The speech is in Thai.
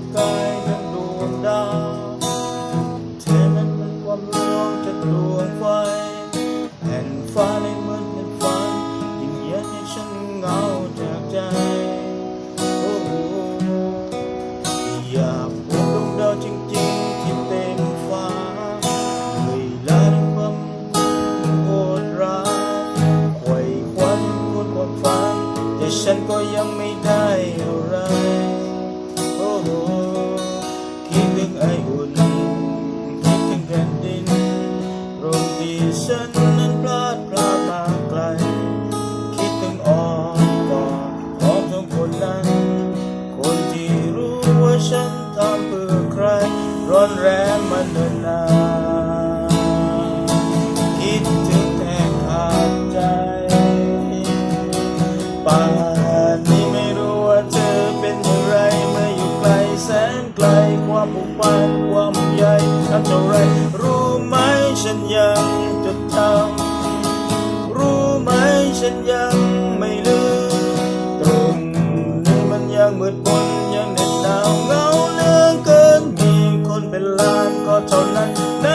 ประกายดังดวงดาวเธอนั้นมันความลวงจากดวงไฟแผ่นฟ้าเลยเมือนเป็นฝันยิ่งเย็นให้ฉันเหงาจากใจโอ้โหอยากพบดวงดาวจริงๆที่เต็มฟ้าเวลาที่ความโหดร้ายไขว่คว้ายังคนความฝันแต่ฉันก็ยังไม่ได้อะไร คิดถึงไออุ่น คิดถึงแผ่นดินโรงที่ฉันนั้นพลาดพลาดมาไกล คิดถึงอ้อมกอดของทุกคนนั้น คนที่รู้ว่าฉันทำเพื่อใคร ร้อนแรงมาเนินนา ทำเท่าไรรู้ไหมฉันยังจดจำรู้ไหมฉันยังไม่ลืมตรงนี้มันยังมืดมนยังเหน็ดหนาวเหงาเหลือเกินมีคนเป็นล้านก็เท่านั้นใน